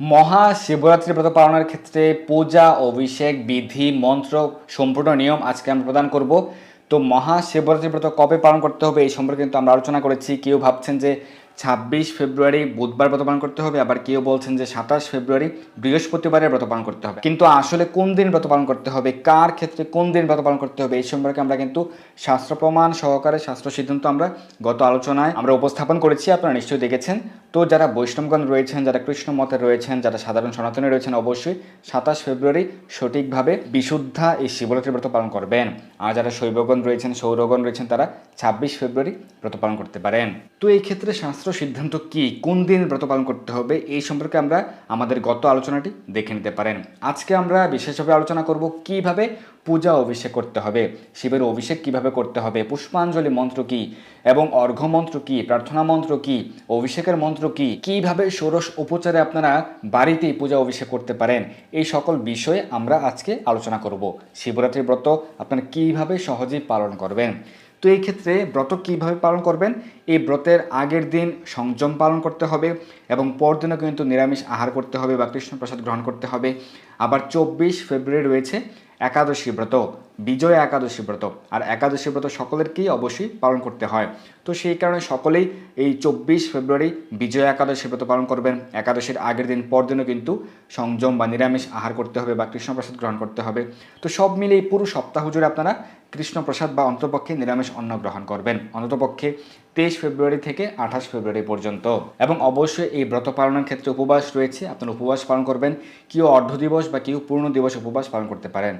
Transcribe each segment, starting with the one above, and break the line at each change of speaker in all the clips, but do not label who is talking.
মহা শিবরাত্রি ব্রত পালনের ক্ষেত্রে পূজা, অভিষেক, বিধি, মন্ত্র সম্পূর্ণ নিয়ম আজকে আমরা প্রদান করব। তো মহা শিবরাত্রি ব্রত কবে পালন করতে হবে এই সম্পর্কে কিন্তু আমরা আলোচনা করেছি। কেউ ভাবছেন যে ছাব্বিশ ফেব্রুয়ারি বুধবার ব্রত পালন করতে হবে, আবার কেউ বলছেন যে সাতাশ ফেব্রুয়ারি বৃহস্পতিবারে ব্রত পালন করতে হবে। কিন্তু আসলে কোন দিন ব্রত পালন করতে হবে? কার ক্ষেত্রে কোন দিন ব্রত পালন করতে হবে? এই সম্পর্কে আমরা কিন্তু শাস্ত্র প্রমাণ সহকারে শাস্ত্র সিদ্ধান্ত আমরা গত আলোচনায় আমরা উপস্থাপন করেছি, আপনারা নিশ্চয়ই দেখেছেন। তো যারা বৈষ্ণবগণ রয়েছেন, যারা কৃষ্ণ মতে রয়েছেন, যারা সাধারণ সনাতনী রয়েছেন, অবশ্যই সাতাশ ফেব্রুয়ারি সঠিকভাবে বিশুদ্ধা এই শিবরাত্রি ব্রত পালন করবেন। আর যারা শৈবগণ রয়েছেন, সৌরগণ রয়েছেন, তারা ছাব্বিশ ফেব্রুয়ারি ব্রত পালন করতে পারেন। তো এই ক্ষেত্রে শাস্ত্র সিদ্ধান্ত কি? কোন দিন ব্রত পালন করতে হবে? এই সম্পর্কে আমরা আমাদের গত আলোচনাটি দেখে নিতে পারেন। আজকে আমরা বিশেষভাবে আলোচনা করব কীভাবে পূজা অভিষেক করতে হবে। শিবের অভিষেক কীভাবে করতে হবে? পুষ্পাঞ্জলি মন্ত্র কি? এবং অর্ঘ্য মন্ত্র কি? প্রার্থনা মন্ত্র কি? অভিষেকের মন্ত্র কি? কীভাবে ষোড়শ উপচারে আপনারা বাড়িতেই পূজা অভিষেক করতে পারেন? এই সকল বিষয়ে আমরা আজকে আলোচনা করব। শিবরাত্রির ব্রত আপনারা কীভাবে সহজেই পালন করবেন? তো এই ক্ষেত্রে ব্রত কীভাবে পালন করবেন? এই ব্রতের আগের দিন সংযম পালন করতে হবে এবং পরদিনও কিন্তু নিরামিষ আহার করতে হবে বা কৃষ্ণ প্রসাদ গ্রহণ করতে হবে। আবার চব্বিশ ফেব্রুয়ারি রয়েছে একাদশী ব্রত, বিজয় একাদশী ব্রত। আর একাদশী ব্রত সকলেরকেই অবশ্যই পালন করতে হয়। তো সেই কারণে সকলেই এই চব্বিশ ফেব্রুয়ারি বিজয় একাদশী ব্রত পালন করবেন। একাদশীর আগের দিন, পরদিনও কিন্তু সংযম বা নিরামিষ আহার করতে হবে বা কৃষ্ণপ্রসাদ গ্রহণ করতে হবে। তো সব মিলে এই পুরো সপ্তাহ জুড়ে আপনারা কৃষ্ণপ্রসাদ বা অন্তপক্ষে নিরামিষ অন্ন গ্রহণ করবেন। অন্ততপক্ষে তেইশ ফেব্রুয়ারি থেকে আঠাশ ফেব্রুয়ারি পর্যন্ত। এবং অবশ্যই এই ব্রত পালনের ক্ষেত্রে উপবাস রয়েছে। আপনারা উপবাস পালন করবেন। কেউ অর্ধ দিবস বা কেউ পূর্ণ দিবস উপবাস পালন করতে পারেন।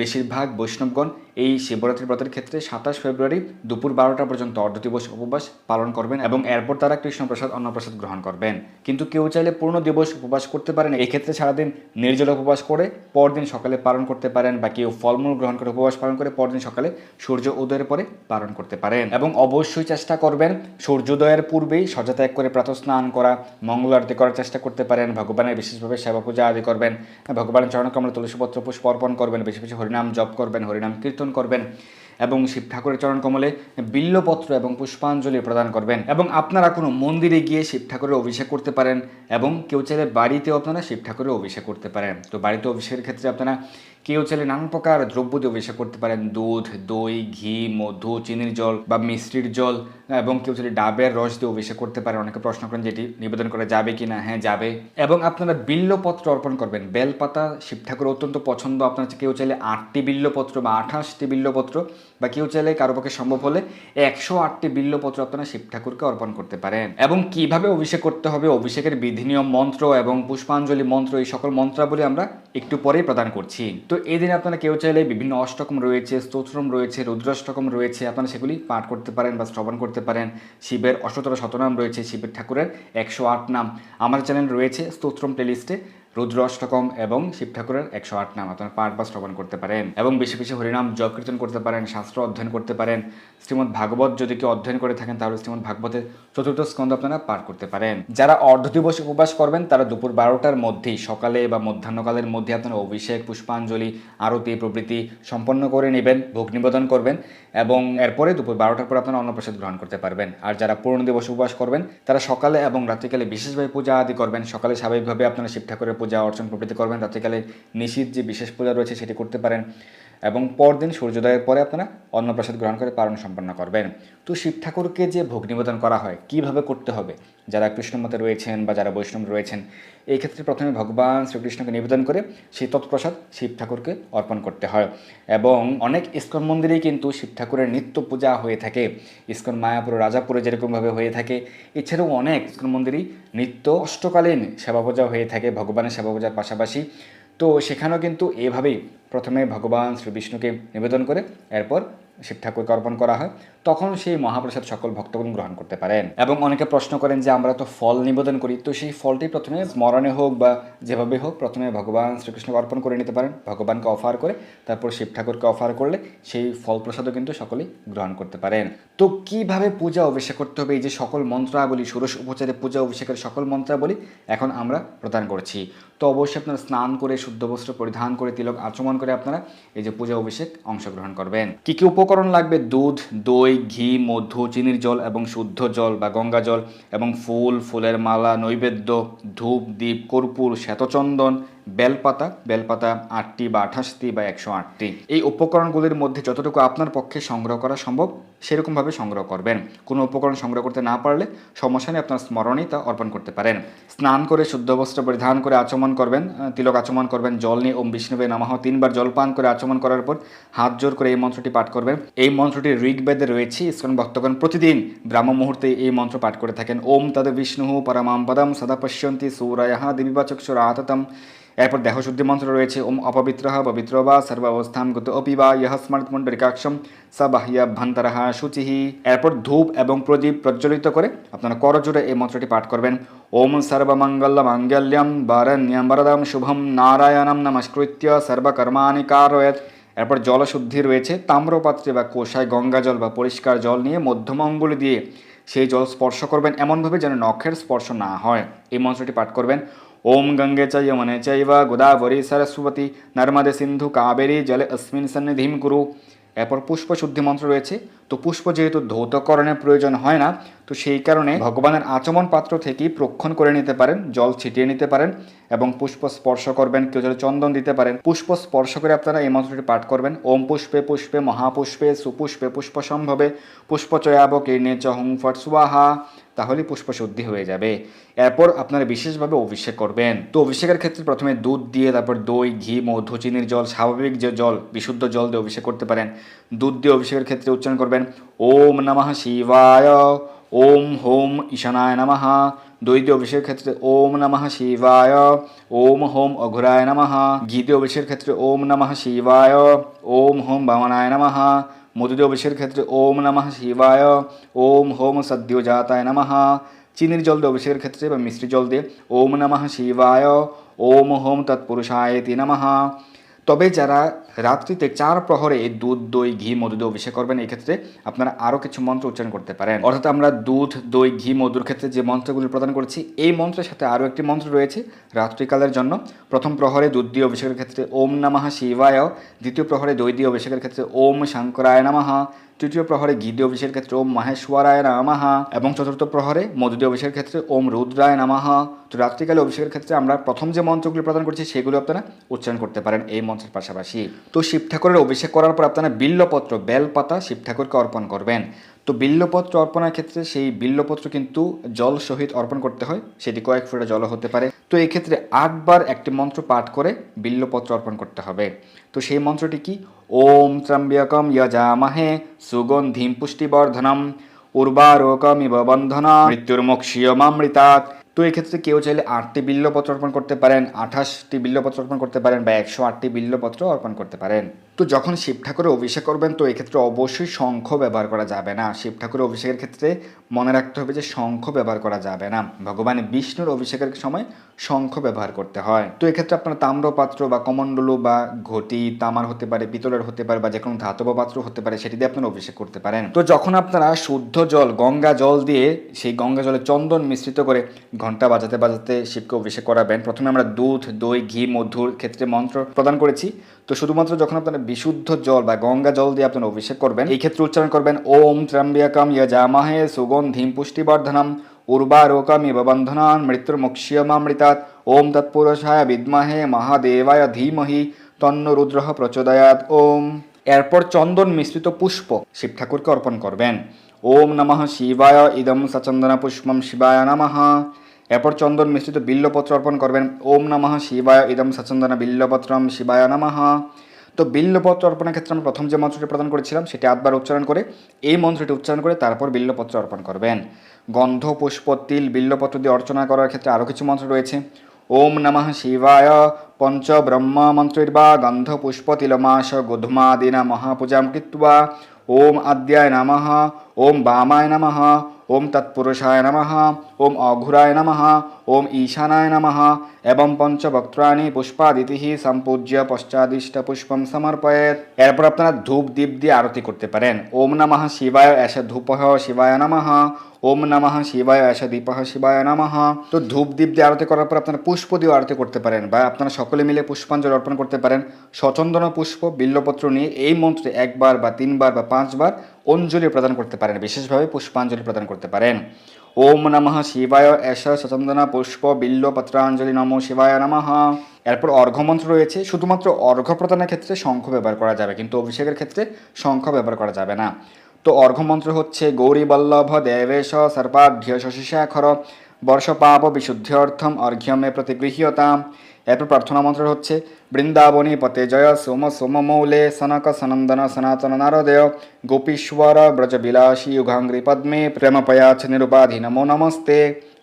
বেশিরভাগ বৈষ্ণবগণ এই শিবরাত্রি ব্রতের ক্ষেত্রে সাতাশ ফেব্রুয়ারি দুপুর বারোটা পর্যন্ত অর্ধ দিবস উপবাস পালন করবেন এবং এরপর তারা কৃষ্ণপ্রসাদ, অন্নপ্রসাদ গ্রহণ করবেন। কিন্তু কেউ চাইলে পূর্ণ দিবস উপবাস করতে পারেন। এক্ষেত্রে সারাদিন নির্জল উপবাস করে পরদিন সকালে পালন করতে পারেন বা কেউ ফলমূল গ্রহণ করে উপবাস পালন করে পরদিন সকালে সূর্য উদয়ের পরে পালন করতে পারেন। এবং অবশ্যই চেষ্টা করবেন সূর্যোদয়ের পূর্বেই সজা ত্যাগ করে প্রাতঃ স্নান করা, মঙ্গল আরতি করার চেষ্টা করতে পারেন, ভগবানের বিশেষভাবে সেবা পূজা আদি করবেন, ভগবানের চরণকমলে, তুলসীপত্র পুষ্প অর্পণ করবেন, বেশি বেশি হরিনাম জপ করবেন, হরিনাম কীর্তন করবেন এবং শিব ঠাকুরের চরণ কমলে বিল্লপত্র এবং পুষ্পাঞ্জলি প্রদান করবেন। এবং আপনারা কোনো মন্দিরে গিয়ে শিব ঠাকুরের অভিষেক করতে পারেন এবং কেউ চাইলে বাড়িতেও আপনারা শিব ঠাকুরের অভিষেক করতে পারেন। তো বাড়িতে অভিষেকের ক্ষেত্রে আপনারা কেউ চাইলে নানান প্রকার দ্রব্য দিয়ে অভিষেক করতে পারেন। দুধ, দই, ঘি, মধু, চিনির জল বা মিষ্টির জল, এবং কেউ চাইলে ডাবের রস দিয়ে অভিষেক করতে পারেন। অনেকে প্রশ্ন করেন যেটি নিবেদন করা যাবে কি না হ্যাঁ যাবে। এবং আপনারা বিল্লপত্র অর্পণ করবেন। বেলপাতা শিব ঠাকুর অত্যন্ত পছন্দ। আপনার কেউ চাইলে আটটি বিল্লপত্র বা আঠাশটি বিল্লপত্র বা কেউ চাইলে কারও পক্ষে সম্ভব হলে একশো আটটি বিল্লপত্র আপনারা শিব ঠাকুরকে অর্পণ করতে পারেন। এবং কীভাবে অভিষেক করতে হবে? অভিষেকের বিধি নিয়ম মন্ত্র এবং পুষ্পাঞ্জলি মন্ত্র, এই সকল মন্ত্রাবলী আমরা একটু পরেই প্রদান করছি। তো এই দিনে আপনারা কেউ চাইলে বিভিন্ন অষ্টকম রয়েছে, স্তোত্রম রয়েছে, রুদ্রাষ্টকম রয়েছে, আপনারা সেগুলি পাঠ করতে পারেন বা শ্রবণ করতে পারেন। শিবের অষ্টতর শতনাম রয়েছে, শিবের ঠাকুরের একশো আট নাম। আমার চ্যানেল রয়েছে স্তোত্রম প্লেলিস্টে রুদ্র অষ্টকম এবং শিব ঠাকুরের একশো আট নাম আপনার পাঠ বা শ্রবণ করতে পারেন। এবং বেশি বেশি হরিনাম জপ কীর্তন করতে পারেন, শাস্ত্র অধ্যয়ন করতে পারেন। শ্রীমদ ভাগবত যদি কেউ অধ্যয়ন করে থাকেন, তাহলে শ্রীমদ ভাগবতের চতুর্থ স্কন্ধ আপনারা পাঠ করতে পারেন। যারা অর্ধ দিবস উপবাস করবেন, তারা দুপুর বারোটার মধ্যেই, সকালে বা মধ্যাহ্নকালের মধ্যে আপনারা অভিষেক, পুষ্পাঞ্জলি, আরতি, প্রভৃতি সম্পন্ন করে নেবেন, ভোগ নিবেদন করবেন এবং এরপরে দুপুর বারোটার পর আপনারা অন্নপ্রসাদ গ্রহণ করতে পারবেন। আর যারা পূর্ণ দিবস উপবাস করবেন, তারা সকালে এবং রাত্রিকালে বিশেষভাবে পূজা আদি করবেন। সকালে স্বাভাবিকভাবে আপনারা শিব ঠাকুরের পূজা অর্চন প্রভৃতি করবেন। রাত্রিকালে নিশীত যে বিশেষ পূজা রয়েছে সেটি করতে পারেন। এবং পরদিন সূর্যোদয়ের পরে আপনারা অন্নপ্রসাদ গ্রহণ করে পালন সম্পন্ন করবেন। তো শিব ঠাকুরকে যে ভোগ নিবেদন করা হয়, কীভাবে করতে হবে? যারা কৃষ্ণমতে রয়েছেন বা যারা বৈষ্ণব রয়েছেন, এই ক্ষেত্রে প্রথমে ভগবান শ্রীকৃষ্ণকে নিবেদন করে সেই তৎপ্রসাদ শিব ঠাকুরকে অর্পণ করতে হয়। এবং অনেক ইস্কন মন্দিরেই কিন্তু শিব ঠাকুরের নিত্য পূজা হয়ে থাকে। ইস্কন মায়াপুর, রাজাপুরে যেরকমভাবে হয়ে থাকে, এছাড়াও অনেক ইস্কন মন্দিরেই নিত্য অষ্টকালীন সেবা পূজা হয়ে থাকে। ভগবানের সেবা পূজার পাশাপাশি তো সেখানেও কিন্তু এভাবেই প্রথমে ভগবান শ্রীবিষ্ণুকে নিবেদন করে, এরপর শিব ঠাকুরকে অর্পণ করা হয়। তখন সেই মহাপ্রসাদ সকল ভক্তগণ গ্রহণ করতে পারেন। এবং অনেকে প্রশ্ন করেন যে, আমরা তো ফল নিবেদন করি। তো সেই ফলটি প্রথমে স্মরণে হোক বা যেভাবে হোক, প্রথমে ভগবান শ্রীকৃষ্ণকে অর্পণ করে নিতে পারেন, ভগবানকে অফার করে, তারপর শিব ঠাকুরকে অফার করলে সেই ফল প্রসাদও কিন্তু সকলেই গ্রহণ করতে পারেন। তো কীভাবে পূজা অভিষেক করতে হবে? এই যে সকল মন্ত্রাবলী, ষোড়শ উপচারে পূজা অভিষেকের সকল মন্ত্রাবলী এখন আমরা প্রদান করছি। তো অবশ্যই আপনারা স্নান করে, শুদ্ধ বস্ত্র পরিধান করে, তিলক আচমন করে আপনারা এই যে পূজা অভিষেক অংশগ্রহণ করবেন। কি কি উপকরণ লাগবে? দুধ, দই ঘি, মধু, চিনির জল এবং শুদ্ধ জল বা গঙ্গা জল এবং ফুল, ফুলের মালা, নৈবেদ্য, ধূপ, দ্বীপ, কর্পূর, শ্বেতচন্দন, বেলপাতা বেলপাতা আটটি বা আঠাশটি বা একশো আটটি। এই উপকরণগুলির মধ্যে যতটুকু আপনার পক্ষে সংগ্রহ করা সম্ভব সেরকমভাবে সংগ্রহ করবেন। কোনো উপকরণ সংগ্রহ করতে না পারলে সমস্যা নেই, আপনার স্মরণেই তা অর্পণ করতে পারেন। স্নান করে শুদ্ধ বস্ত্র পরিধান করে আচমন করবেন তিলক আচমন করবেন, জল নিয়ে ওম বিষ্ণুবে নামাহ তিনবার জল পান করে আচমন করার পর হাত জোর করে এই মন্ত্রটি পাঠ করবেন। এই মন্ত্রটি ঋগ্বেদে রয়েছে, ইস্কন ভক্তগণ প্রতিদিন ব্রাহ্ম মুহূর্তে এই মন্ত্র পাঠ করে থাকেন। ওম তদ বিষ্ণু পরমাম পদম সদা পশ্যন্তি সূরয়ঃ দেবীবাচক্ষুর আততম এরপর দেহশুদ্ধি মন্ত্র রয়েছে, ওম অপবিত্র পবিত্র বা সর্বাবস্থান গত অপি বা ইহ স্মৃত পুণ্ডরিকাক্ষম স শুচি এরপর ধূপ এবং প্রদীপ প্রজ্বলিত করে আপনারা করজোড়ে এই মন্ত্রটি পাঠ করবেন। ওম সর্বমঙ্গল মাঙ্গল্যম বরণ্যম বরদম শুভম নারায়ণম নমস্কৃত্য সর্বকর্মাণি কারয়েত এরপর জলশুদ্ধি রয়েছে, তাম্রপাত্রে বা কোষায় গঙ্গা জল বা পরিষ্কার জল নিয়ে মধ্যম অঙ্গুলি দিয়ে সেই জল স্পর্শ করবেন এমনভাবে যেন নখের স্পর্শ না হয়। এই মন্ত্রটি পাঠ করবেন। ওম গঙ্গে চ যমনে চৈব, গোদাবরী সরস্বতী, নর্মদে সিন্ধু কাবেরী, জলে অস্মিন সন্নিধিম কুরু। এরপর পুষ্প শুদ্ধি মন্ত্র রয়েছে। তো পুষ্প যেহেতু ধৌতকরণের প্রয়োজন হয় না, তো সেই কারণে ভগবানের আচমন পাত্র থেকেই প্রক্ষণ করে নিতে পারেন, জল ছিটিয়ে নিতে পারেন এবং পুষ্প স্পর্শ করবেন, কেউ যদি চন্দন দিতে পারেন। পুষ্প স্পর্শ করে আপনারা এই মন্ত্রটি পাঠ করবেন। ওম পুষ্পে পুষ্পে মহাপুষ্পে, সুপুষ্পে পুষ্প সম্ভবে পুষ্পচয়াব কীর্ণে চ হুং ফট সুয়াহা তাহলে পুষ্প শুদ্ধি হয়ে যাবে। এরপর আপনারা বিশেষভাবে অভিষেক করবেন। তো অভিষেকের ক্ষেত্রে প্রথমে দুধ দিয়ে, তারপর দই, ঘি, মধু, চিনির জল, স্বাভাবিক যে জল, বিশুদ্ধ জল দিয়ে অভিষেক করতে পারেন। দুধ দিয়ে অভিষেকের ক্ষেত্রে উচ্চারণ করবেন, ওম নমঃ শিবায়, ওম হোম ঈশানায় নমঃ। দই দিয়ে অভিষেকের ক্ষেত্রে, ওম নমঃ শিবায়, ওম হোম অঘুরায় নমঃ। ঘি দিয়ে অভিষেকের ক্ষেত্রে, ওম নমঃ শিবায়, ওম হোম বামনায় নমঃ। মধুদে অভিষেকের ক্ষেত্রে ওম নমঃ শিবায়, ওম হোম সদ্যোজাতায় নমঃ। চিনির জল দিয়ে অভিষেকের ক্ষেত্রে বা মিষ্টি জল দিয়ে ওম নমঃ শিবায়, ওম হোম তৎপুরুষায়তি নমঃ। তবে যারা রাত্রিতে চার প্রহরে দুধ, দই, ঘি, মধু দিয়ে অভিষেক করবেন, এই ক্ষেত্রে আপনারা আরও কিছু মন্ত্র উচ্চারণ করতে পারেন। অর্থাৎ আমরা দুধ, দই, ঘি, মধুর ক্ষেত্রে যে মন্ত্রগুলি প্রদান করেছি, এই মন্ত্রের সাথে আরও একটি মন্ত্র রয়েছে, রাত্রিকালের জন্য। প্রথম প্রহরে দুধ দিয়ে অভিষেকের ক্ষেত্রে ওম নামাহা শিবায়, দ্বিতীয় প্রহরে দই দিয়ে অভিষেকের ক্ষেত্রে ওম শঙ্করায় নমঃ। তৃতীয় প্রহরে ঘি দিয়ে অভিষেকের ক্ষেত্রে ওম মহেশ্বরায় নমঃ এবং চতুর্থ প্রহরে মধু দিয়ে অভিষেকের ক্ষেত্রে ওম রুদ্রায় নামাহা। তো রাত্রিকালে অভিষেকের ক্ষেত্রে আমরা প্রথম যে মন্ত্রগুলি প্রদান করছি, সেগুলো আপনারা উচ্চারণ করতে পারেন এই মন্ত্রের পাশাপাশি। তো শিব ঠাকুরের অভিষেক করার পর আপনারা বিল্লপত্র, বেলপাতা শিব ঠাকুরকে অর্পণ করবেন। তো বিল্লপত্র অর্পণের ক্ষেত্রে সেই বিল্লপত্র কিন্তু জল সহিত অর্পণ করতে হয়, সেটি কয়েক ফোঁটা জল হতে পারে। তো এই ক্ষেত্রে আটবার একটি মন্ত্র পাঠ করে বিল্লপত্র অর্পণ করতে হবে। তো সেই মন্ত্রটি কি? ওম ত্রম্বকম যজামহে সুগন্ধিম পুষ্টিবর্ধনম, উর্বারোকমিব বন্ধনা মৃত্যুর্মোক্ষীয়মামৃতাৎ তো এক্ষেত্রে কেউ চাইলে আটটি বিল্লপত্র অর্পণ করতে পারেন, আঠাশটি বিল্লপত্র অর্পণ করতে পারেন বা একশো আটটি বিল্লপত্র অর্পণ করতে পারেন। তো যখন শিব ঠাকুরের অভিষেক করবেন, তো এক্ষেত্রে অবশ্যই শঙ্খ ব্যবহার করা যাবে না। শিব ঠাকুরের অভিষেকের ক্ষেত্রে মনে রাখতে হবে যে, শঙ্খ ব্যবহার করা যাবে না। ভগবান বিষ্ণুর অভিষেকের সময় শঙ্খ ব্যবহার করতে হয়। তো এক্ষেত্রে আপনার তাম্রপাত্র বা কমণ্ডলু বা ঘটি, তামার হতে পারে, পিতলের হতে পারে বা যে কোনো ধাতব পাত্র হতে পারে, সেটি দিয়ে আপনারা অভিষেক করতে পারেন। তো যখন আপনারা শুদ্ধ জল, গঙ্গা জল দিয়ে সেই গঙ্গা জলে চন্দন মিশ্রিত করে ঘণ্টা বাজাতে বাজাতে শিবকে অভিষেক করাবেন, প্রথমে আমরা দুধ, দই, ঘি, মধুর ক্ষেত্রে মন্ত্র প্রদান করেছি। তো শুধুমাত্র যখন আপনারা বিশুদ্ধ জল বা গঙ্গা জল দিয়ে আপনারা অভিষেক করবেন, এই ক্ষেত্রে উচ্চারণ করবেন, ওম ত্রম্বকম যজামহে সুগন্ধিম পুষ্টিবর্ধনম উর্বারোকমিব বন্ধনান মৃত্যুর্মুক্ষ্যমামৃতাৎ ওম তৎপুরুষায় বিদ্মহে মহাদেবায় ধীমহি তন্ন রুদ্র প্রচোদয়াৎ। ওম। এরপর চন্দন মিশ্রিত পুষ্প শিব ঠাকুরকে অর্পণ করবেন। ওম নমঃ শিবায়, ইদম সচন্দন পুষ্পম শিবায় নমঃ। এরপর চন্দন মিশ্রিত বিল্লপত্র অর্পণ করবেন। ওম নমঃ শিবায় ইদম সচন্দন বিল্লপত্রম শিবায় নমঃ। তো বিল্লপত্র অর্পণের ক্ষেত্রে আমরা প্রথম যে মন্ত্রটি প্রদান করেছিলাম, সেটি আটবার উচ্চারণ করে, এই মন্ত্রটি উচ্চারণ করে তারপর বিল্লপত্র অর্পণ করবেন। গন্ধ পুষ্প তিল বিল্লপত্র দিয়ে অর্চনা করার ক্ষেত্রে আরও কিছু মন্ত্র রয়েছে। ওম নমঃ শিবায় পঞ্চ ব্রহ্ম মন্ত্রির্বা গন্ধ পুষ্প তিলমাস গোধুমাদিনা মহাপূজাম কৃত্বা। ওম আদ্যায় নমঃ। ওম বামায় নমঃ। ওম তৎপুরুষায় নমঃ। ওম অঘুরায় নমঃ। ওম ঈশানায় নমঃ। এবং পঞ্চবক্ত্রাণী পুষ্পাদিতি সম্পূজ্য পশ্চাদিষ্ট পুষ্পম সমর্পয়েত এরপর আপনারা ধূপ দীপ দিয়ে আরতি করতে পারেন। ওম নমঃ শিবায় এসে ধূপ শিবায় নমঃ। ওম নমঃ শিবায় আশা দীপহ শিবায় নমঃ। তো ধূপ দীপ দিয়ে আরতি করার পর আপনারা পুষ্প দিয়ে আরতি করতে পারেন বা আপনারা সকলে মিলে পুষ্পাঞ্জলি অর্পণ করতে পারেন। সচন্দন পুষ্প, বিল্লপত্র নিয়ে এই মন্ত্রে একবার বা তিনবার বা পাঁচবার অঞ্জলি প্রদান করতে পারেন, বিশেষভাবে পুষ্পাঞ্জলি প্রদান করতে পারেন। ওম নমঃ শিবায় এস সচন্দন পুষ্প বিল্ল পত্রাঞ্জলি নমো শিবায় নমঃ। এরপর অর্ঘ্যমন্ত্র রয়েছে, শুধুমাত্র অর্ঘ্য প্রদানের ক্ষেত্রে শঙ্খ ব্যবহার করা যাবে, কিন্তু অভিষেকের ক্ষেত্রে শঙ্খ ব্যবহার করা যাবে না। তো অর্ঘ্যমন্ত্র হচ্ছে গৌরী বল্লভ দেবেশ সর্বাঢ্য শশিশেখর বর্ষপাপ বিশুদ্ধ্যর্থম অর্ঘ্যমে প্রতিগৃহীয়তা এরপর প্রার্থনা মন্ত্র হচ্ছে, বৃন্দাবনী পতে জয় সোম সোম মৌলে সনক সনন্দন সনাতন নারদেয় গোপীশ্বর ব্রজবিলাসী যুগাঙ্গ্রি পদ্মে প্রেমপয়াছ নিরুপাধি নমো নমস্তে।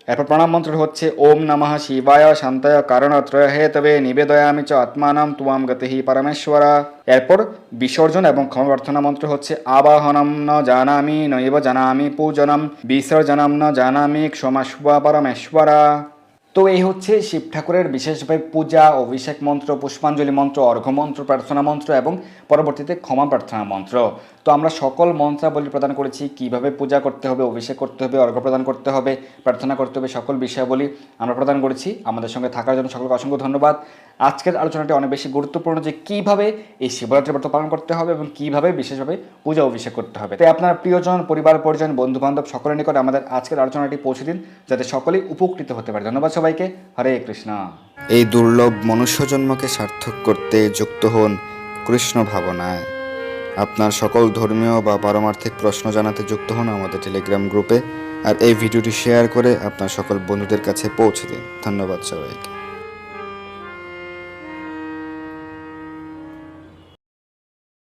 এরপর প্রণাম মন্ত্র হচ্ছে, ওম নমঃ শিবায় শান্তয় কারণ ত্রয় হেতবে নিবেদয়ামি চ আত্মানাম তুয়াম গতিহি পরমেশ্বর। এরপর বিসর্জন এবং ক্ষমা মন্ত্র হচ্ছে, আবাহনম ন জানামি, নৈব জানামি পূজনম, বিসর্জনম ন জানামি ক্ষমাস্ব পরমেশ্বরা। তো এই হচ্ছে শিব ঠাকুরের বিশেষভাবে পূজা, অভিষেক মন্ত্র, পুষ্পাঞ্জলি মন্ত্র, অর্ঘ্য মন্ত্র, প্রার্থনা মন্ত্র এবং পরবর্তীতে ক্ষমা প্রার্থনা মন্ত্র। তো আমরা সকল মন্ত্রাবলী প্রদান করেছি, কীভাবে পূজা করতে হবে, অভিষেক করতে হবে, অর্ঘ্য প্রদান করতে হবে, প্রার্থনা করতে হবে, সকল বিষয়াবলী আমরা প্রদান করেছি। আমাদের সঙ্গে থাকার জন্য সকলকে অসংখ্য ধন্যবাদ। আজকের আলোচনাটি অনেক বেশি গুরুত্বপূর্ণ যে কীভাবে এই শিবরাত্রি ব্রত পালন করতে হবে এবং কীভাবে বিশেষভাবে পূজা অভিষেক করতে হবে। তাই আপনার প্রিয়জন, পরিবার, পরিজন বন্ধু বান্ধব সকলের নিকট আমাদের আজকের আলোচনাটি পৌঁছে দিন যাতে সকলেই উপকৃত হতে পারে। ধন্যবাদ সবাইকে। হরে কৃষ্ণ।
এই দুর্লভ মনুষ্য জন্মকে সার্থক করতে যুক্ত হন কৃষ্ণ ভাবনায়। আপনার সকল ধর্মীয় বা পারমার্থিক প্রশ্ন জানাতে যুক্ত হন আমাদের টেলিগ্রাম গ্রুপে। আর এই ভিডিওটি শেয়ার করে আপনার সকল বন্ধুদের কাছে পৌঁছে দিন। ধন্যবাদ সবাইকে।